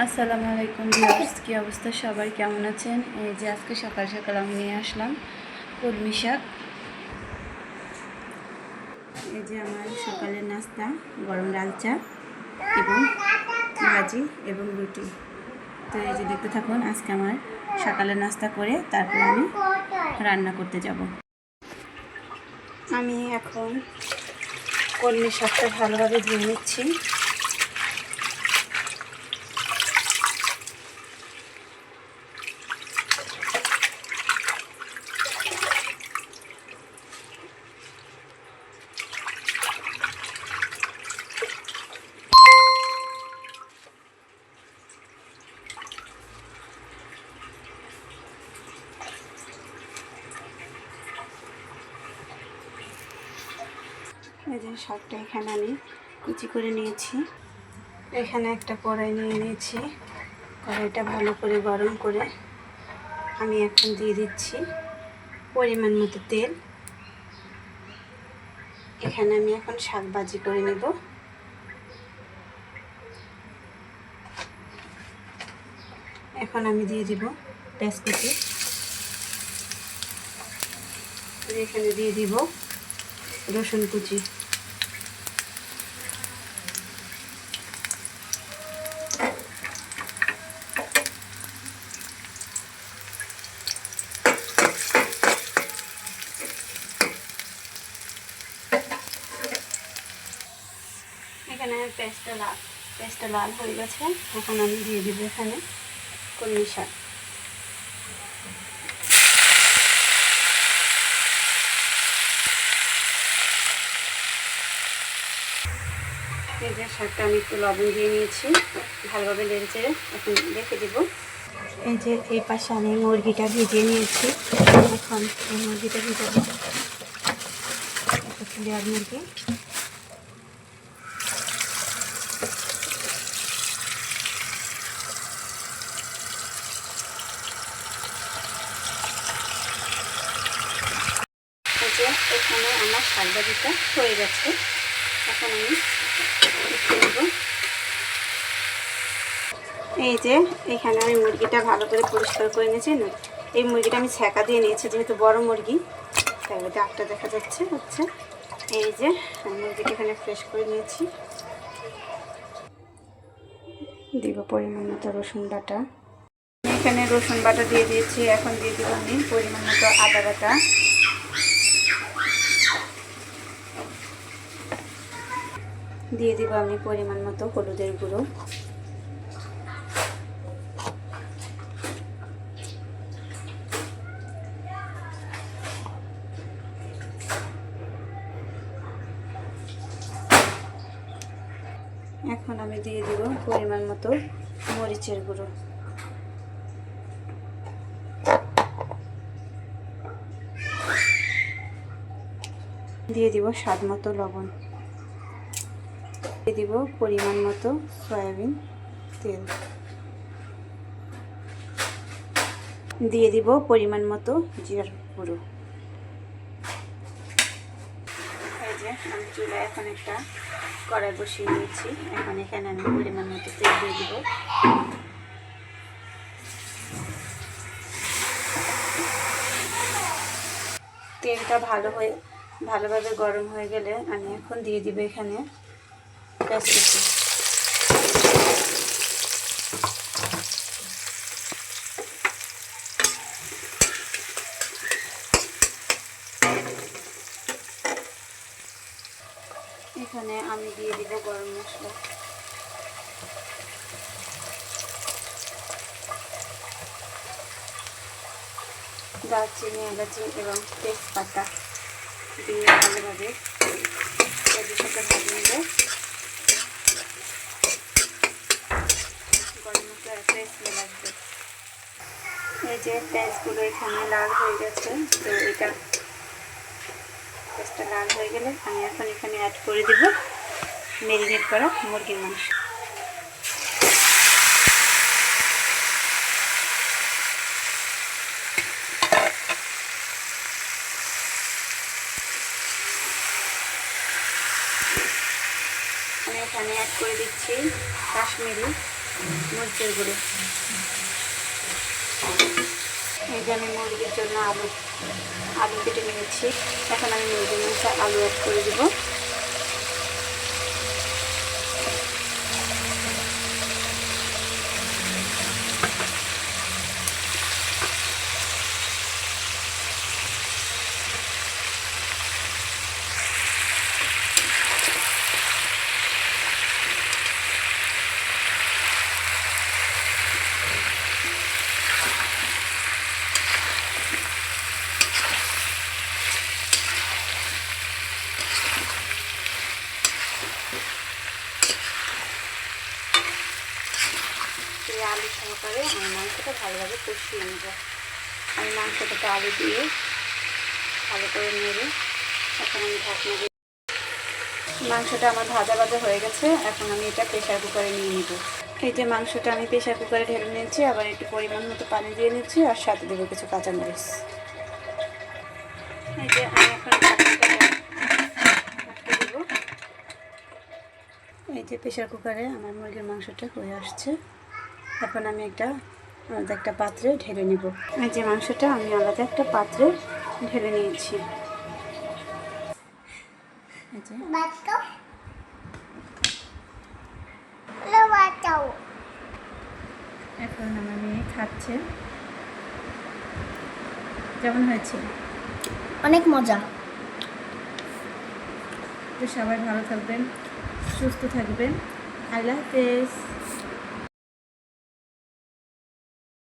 আসসালামু আলাইকুম ভিউয়ার্স, কী অবস্থা? সবাই কেমন আছেন? এই যে আজকে সকাল সকাল আমি নিয়ে আসলাম কলমি শাক। এই যে আমার সকালের নাস্তা, গরম লাল চা এবং ভাজি এবং রুটি। তো এই যে দেখতে থাকুন, আজকে আমার সকালের নাস্তা করে তারপর আমি রান্না করতে যাব। আমি এখন কলমি শাকটা ভালোভাবে ধুয়ে নিচ্ছি। এই যে শাকটা এখানে আমি কুচি করে নিয়েছি। এখানে একটা কড়াই নিয়ে নিয়েছি। কড়াইটা ভালো করে গরম করে আমি এখন দিয়ে দিচ্ছি পরিমাণ মতো তেল। এখানে আমি এখন শাক ভাজি করে নেব। এখন আমি দিয়ে দিব পেঁয়াজকুচি এখানে দিয়ে দিব রসুন কুচি। এখানে পেস্টটা লাল পেস্টটা লাল হয়ে গেছে। এখন আমি দিয়ে দিব এখানে কলমি শাক। শাকটা আমি একটু লবণ দিয়ে নিয়েছি, ভালোভাবে চেড়ে এখন রেখে দেবো। এই যে এই পাশে আমি মুরগিটা ভিজিয়ে নিয়েছি। এখন এই মুরগিটা ভিজাবো মুরগি। যে এখানে আমার শাক ভাজিটা হয়ে গেছে। এখন আমি এই যে এখানে আমি মুরগিটা ভালো করে পরিষ্কার করে নিয়েছি। না এই মুরগিটা আমি ছ্যাঁকা দিয়ে নিয়েছি, যেহেতু বড় মুরগি। তাই ডাকটা দেখা যাচ্ছে, হচ্ছে। এই যে মুরগিটা এখানে ফ্রেশ করে নিয়েছি। দিব পরিমাণ মতো রসুন বাটা। এখানে রসুন বাটা দিয়ে দিয়েছি, এখন দিয়ে দিব আমি পরিমাণ মতো আদা বাটা। দিয়ে দিব আমি পরিমাণ মতো হলুদের গুঁড়ো। এখন আমি দিয়ে দিব পরিমাণ মতো মরিচের গুঁড়ো। দিয়ে দিব স্বাদ মতো লবণ। দিয়ে দিব পরিমাণ মতো সয়াবিন তেল। দিয়ে দিব পরিমাণ মতো জিরার গুঁড়ো। এই যে আমি চুলায় এখন একটা কড়াই বসিয়ে নিয়েছি এখন এখানে আমি পরিমাণ মতো তেল দিয়ে দিব। তেলটা ভালো হয়ে, ভালোভাবে গরম হয়ে গেলে আমি এখন দিয়ে দিব এখানে পেঁয়াজ কুচি এখানে আমি দিয়ে দিব গরম মশলা। দারচিনি, এলাচি এবং তেজপাতা দিয়ে ভালোভাবে ভেজে নেবে গরম মশলা একটা স্মেল আসবে এই যে পেঁয়াজগুলো এখানে লাল হয়ে গেছে, তো এটা পেঁয়াজটা লাল হয়ে গেলে আমি এখন এখানে অ্যাড করে দিব মেরিনেট করা মুরগির মাংস। এখানে অ্যাড করে দিচ্ছি কাশ্মীরি মরিচের গুঁড়ো। এই যে আমি মুরগির জন্য আলু আলু কেটে নিয়েছি। এখন আমি মুরগির মধ্যে আলু অ্যাড করে দেবো। এই আলু সহকারে আমি মাংসটা ভালোভাবে কষিয়ে নেব। আমি মাংসটাতে আলু দিয়ে ভালো করে নেড়ে এখন আমি ঢাকনা দিয়ে মাংসটা আমার ভাজা ভাজা হয়ে গেছে, এখন আমি এটা প্রেশার কুকারে নিয়ে নিব। এই যে মাংসটা আমি প্রেশার কুকারে ঢেলে নিয়েছি, আবার একটু পরিমাণ মতো পানি দিয়ে নিচ্ছি, আর সাথে দেবো কিছু কাঁচামরিচ। এই যে আমি এখন এই যে প্রেশার কুকারে আমার মুরগির মাংসটা হয়ে আসছে। এখন আমি একটা আলাদা একটা পাত্রে ঢেলে নিব। এই যে মাংসটা আমি আলাদা একটা পাত্রে ঢেলে নিয়েছি. এখন আমার মেয়ে খাচ্ছে। কেমন হয়েছে? অনেক মজা। তো সবাই ভালো থাকবেন সুস্থ থাকবেন। আল্লাহ হাফেজ।